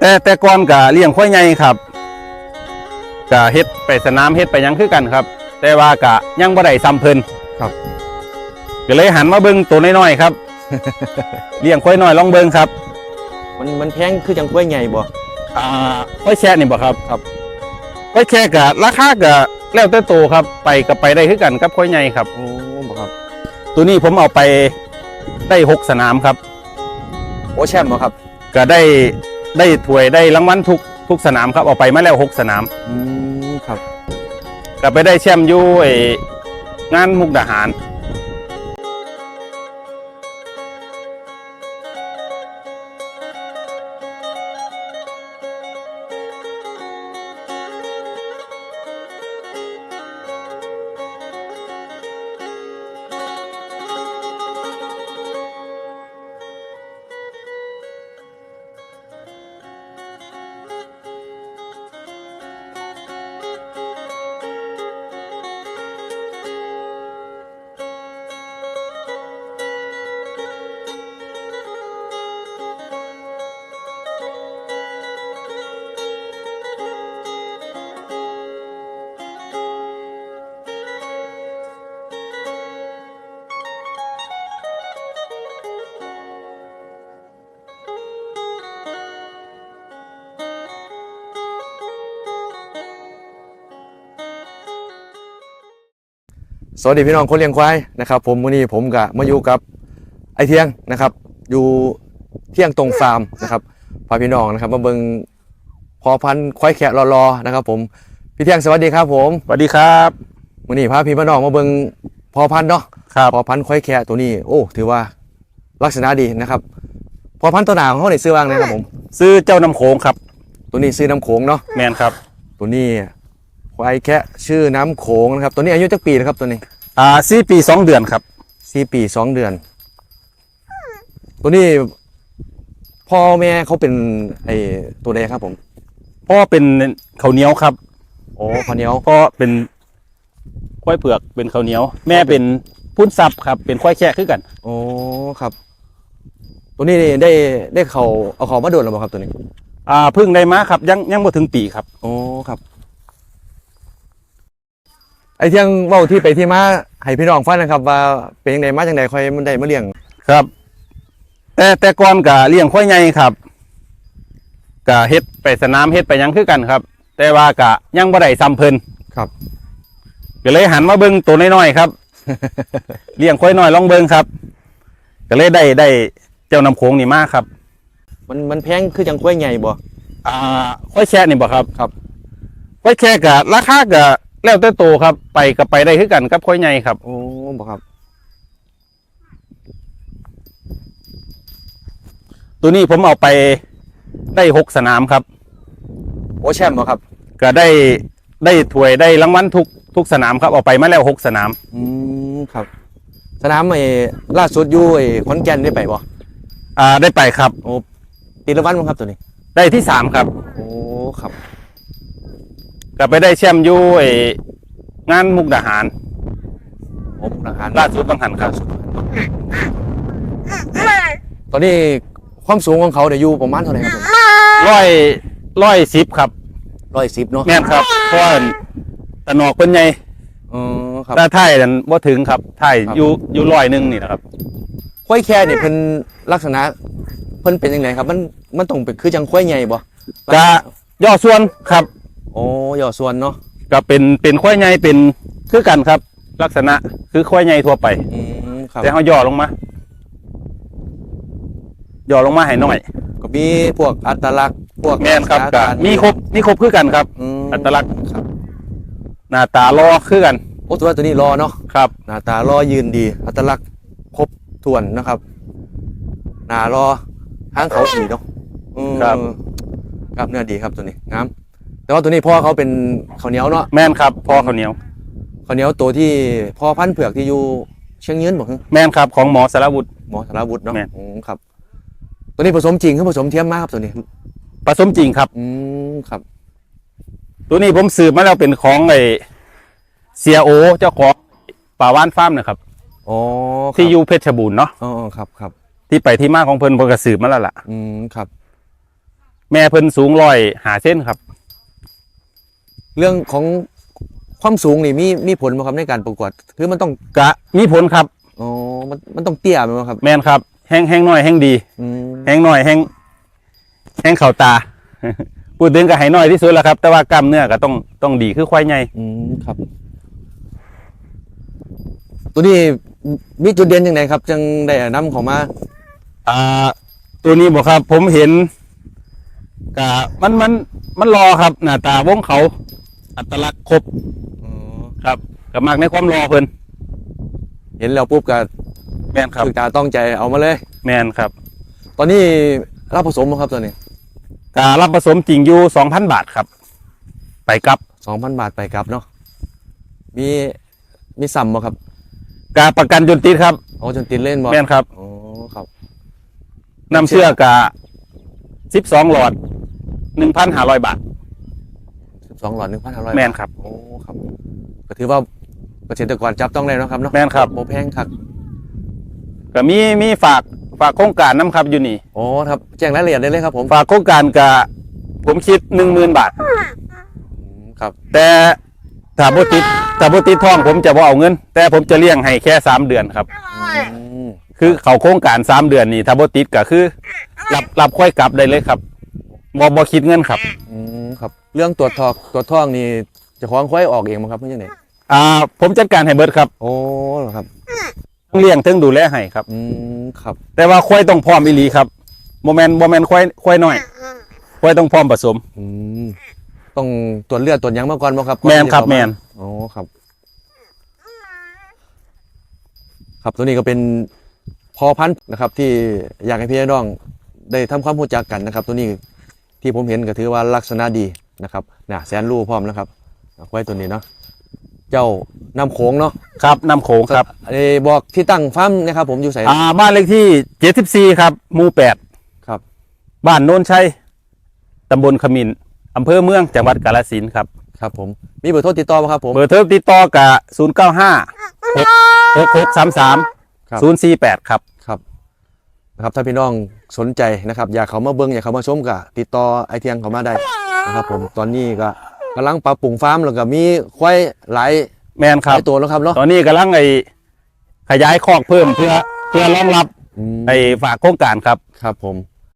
แต่แต่ก่อนก็เลี้ยงควายใหญ่ครับก็เฮ็ดไปสนามเฮ็ดไปหยังคือกันครับ แต่ว่าก็ยังบ่ได้ซ้ำเพิ่นครับ ก็เลยหันมาเบิ่งตัวน้อยๆครับ เลี้ยงควายน้อยลองเบิ่งครับมันมันแพงคือจังกล้วยใหญ่บ่ อ่าควายแช่นี่บ่ครับครับ ควายแช่ก็ราคาก็แล้วแต่โตวครับ ไปก็ไปได้คือกันกับควายใหญ่ครับ โอ้บ่ครับ ตัวนี้ผมเอาไปได้หกสนามครับ โอ้แชมป์บ่ครับ ก็ได้ ได้ถ้วยได้รางวัลทุกทุกสนามครับเอาไปมาแล้วหกสนามอืมครับก็ไปได้แชมป์อยู่ไอ้งานมุกดาหาร สวัสดีพี่น้องคนเลี้ยงควายนะครับผมวันนี้ผมกับมาอยู่กับไอเทียงนะครับ อยู่เที่ยงตรงฟาร์มนะครับพาพี่น้องนะครับ มาเบิงพอพันธุ์ควายแขะรอๆนะครับ ผมพี่เที่ยงสวัสดีครับ ผมสวัสดีครับวันนี้พาพี่พี่น้องมาเบิงพอพันธุ์เนาะครับพอพันธุ์ควายแขะตัวนี้ โอ้ ถือว่าลักษณะดีนะครับพอพันธุ์ตัวหนาของเขาในซื้อว่างเลยครับผม ซื้อเจ้าน้ำโขงครับ ตัวนี้ซื้อน้ำโขงเนาะแมนครับ ตัวนี้ ควายแคะชื่อน้ำโขงนะครับ ตัวนี้อายุจักปีนะครับตัวนี้อ่าสี่ปีสองเดือนครับสี่ปีสองเดือน ตัวนี้พ่อแม่เขาเป็นไอตัวใดครับผมพ่อเป็นข้าวเหนียวครับโอ้พอเหนียวพ่อเป็นควายเผือกเป็นข้าวเหนียว แม่เป็นพุ้นซับครับ เป็นควายแค่คือกัน โอ้ครับ ตัวนี้นี่ได้ได้เขาเอาเขามาโดนหรือเปล่าครับตัวนี้ อ่าเพิ่งได้มาครับ ยังยังบ่ถึงปีครับ โอ้ครับ ไอเที่ยงเว่าที่ไปที่มาให้พี่น้องฟังนะครับว่าเป็นยังไงมาจังไดค่อยมันได้มาเลี้ยงครับ แต่แต่ก่อนก็เลี้ยงควายใหญ่ครับก็เฮ็ดไปสนามเฮ็ดไปหยังคือกันครับ แต่ว่าก็ยังบ่ได้ซ้ำเพิ่นครับ ก็เลยหันมาเบิ่งตัวน้อยๆครับ เลี้ยงควายน้อยลองเบิ่งครับ ก็เลยได้ได้เจ้าน้ำโขงนี่มาครับ มันมันแพงคือจังกล้วยใหญ่บ่อ่าควายแช่นี่บ่ครับครับควายแช่ก็ราคาก็ แล้วแต่โตวครับ ไปก็ไปได้คือกันกับควายใหญ่ครับ โอ้บ่ครับ ตัวนี้ผมเอาไปได้หกสนามครับ โอ้แชมป์บ่ครับ ก็ได้ได้ถ้วยได้รางวัลทุกทุกสนามครับเอาไปมาแล้วหกสนาม อืมครับ สนามไอ้ล่าสุดอยู่ไอ้ขอนแก่นได้ไปบ่อ่าได้ไปครับ โอ้ตีละวันมั้งครับตัวนี้ ได้ที่สามครับ โอ้ครับ ก็ไปได้แชมป์อยู่ไอ้งานมุกดาหารโอ้ราคาล่าสุดบางหันครับตอนนี้ความสูงของเขาเนี่ยอยู่ประมาณเท่าไหร่ครับผมร้อยร้อยสิบครับ ร้อยสิบเนาะแม่นครับเพราะว่าตะนอกเป็นไงอ๋อครับถ้าไทยนั้นบ่ถึงครับไทยครับอยู่อยู่ร้อยหนึ่งนี่นะครับ ควายแค่เนี่ยเพิ่นลักษณะเพิ่นเป็นยังไงครับ มันมันต้องเป็นคือจังควายใหญ่บ่ก็ย่อส่วนครับ โอ้ย่อส่วนเนาะก็เป็นเป็นควายใหญ่เป็นคือกันครับ ลักษณะคือควายใหญ่ทั่วไปอืมครับแต่เขาย่อลงมาย่อลงมาให้หน่อยก็มีพวกอัตลักษณ์พวกแม่นครับลักษก็ณะมีครบมีครบคือกันครับอืมอัตลักษณ์ ครับหน้าตารอคือกันโอ้ตัวตัวนี้รอเนาะครับ หน้าตารอยืนดี อัตลักษณ์ครบถ้วนนะครับ หน้ารอหางเขาดีเนาะอืมครับ ครับเนื้อดีครับตัวนี้งาม แต่ว่าตัวนี้พ่อเขาเป็นข้าวเหนียวเนาะแม่นครับพ่อข้าวเหนียวข้าวเหนียวตัวที่พ่อพันธุ์เผือกที่อยู่เชียงยืนบอกแม่นครับของหมอสารวุฒิ หมอสารวุฒิเนาะแม่น อืมครับ ตัวนี้ผสมจริงคือผสมเทียมมากครับตัวนี้ ผสมจริงครับ อืมครับ ตัวนี้ผมสืบมาแล้วเป็นของไอเซียโอเจ้าของป่าว่านฟาร์มนะครับ อ๋อครับที่อยู่เพชรบูรณ์เนาะอ๋อครับครับ ที่ไปที่มาของเพิ่นเพิ่นก็สืบมาแล้วล่ะ อืมครับ แม่เพิ่นสูงร้อยหาเส้นครับ เรื่องของความสูงนี่มีมีผลไหมครับในการประกวดคือมันต้องกะมีผลครับอ๋อมันมันต้องเตี้ยไหมครับ แม่นครับ แห้งแห้งน้อยแห้งดีอืมแห้งน้อยแห้งแห้งเข่าตา พูดถึงก็ให้น้อยที่สุดแล้วครับ แต่ว่ากล้ามเนื้อก็ต้องต้องดีคือควายใหญ่อืมครับ ตัวนี้มีจุดเด่นยังไงครับ จังได้นำเขามา อ่า ตัวนี้บอกครับ ผมเห็นกะมันมันมันรอครับ หน้าตาวงเขา อัตลักษณ์ครบอ๋อครับกับมากในความรอเพิ่นเห็นแล้วปุ๊บก็แม่นครับคือตาต้องใจเอามาเลย แม่นครับ ตอนนี้รับผสมบ่ครับตัวนี้การับผสมจริงอยู่สองพันบาทครับ ไปกลับสองพันบาทไปกลับเนาะมีมีสัมบ่ครับกาประกันจนติดครับเอาจนติดเล่นบ่แม่นครับอ๋อครับนำเชื่อกาสิบสองหลอดหนึ่งพันห้าร้อยบาท สิบสองหลอดหนึ่งพันห้าร้อยแม่นครับ โอ้ครับก็ถือว่าเกษตรกรจับต้องได้เนาะครับเนาะแม่นครับ โมแพงครับก็มีมีฝากฝากโครงการน้ำครับอยู่นี่ โอ้ครับแจ้งรายละเอียดได้เลยครับ ผมฝากโครงการกะผมคิดหนึ่งหมื่นบาท อืมครับแต่ถ้าบ่ติดถ้าบ่ติดท่องผมจะบ่เอาเงิน แต่ผมจะเลี้ยงให้แค่สามเดือนครับ อืมคือเขาโครงการสามเดือนนี่ถ้าบ่ติดก็คือรับรับค่อยกลับได้เลยครับบ่บ่คิดเงินครับอืม ครับ เรื่องตรวจทอกตรวจท่องนี่เจะคล้าของค่อยออกเองมั้งครับไม่ใช่ไหนอ่าผมจัดการให้เบิดครับโอ้เหรอครับ ทั้งเลี้ยงทั้งดูแลให้ครับ อืมครับ แต่ว่าควายต้องพร้อมอีหลีครับโมเมนโมเมนควายควายน้อยควายต้องพร้อมผสม อืมต้องตรวจเลือดตรวจหยังมาก่อนมั้งครับแมนครับก่อแมที่จะนเข้าาโอ้ครับ ครับตัวนี้ก็เป็นพอพันธุ์นะครับ ที่อยากให้พี่น้องได้ทำความรู้จักกันนะครับ ตัวนี้ ที่ผมเห็นก็ถือว่าลักษณะดีนะครับนะแสนรู้พร้อมนะครับไว้ตัวนี้เนาะเจ้านำโขงเนาะครับนำโขงครับเอ้บอกที่ตั้งฟาร์มนะครับ ผมอยู่ใส่อ่าบ้านเลขที่เจ็ดสิบสี่ครับหมู่แปดครับ บ้านโนนชัยตำบลขมินอำเภอเมืองจังหวัดกาฬสินธุ์ครับครับผมมีเบอร์โทรติดต่อไหมครับผมเบอร์โทรติดต่อกับศูนย์เก้าห้าหกหกสามสามครับศูนย์สี่แปดครับครับนะครับถ้าพี่น้อง สนใจนะครับ อยากเขามาเบิ้งอยากเขามาชมก็ติดต่อไอเทียงเขามาได้นะครับ ผมตอนนี้ก็กำลังปรับปรุงฟาร์มแล้วก็มีควายหลายแมนหครับ ลายตัวแล้วครับเนาะ ตอนนี้กำลังไอขยายคอกเพิ่มเพื่อเพื่อรองรับอืม ไอฝากโครงการครับ ครับผม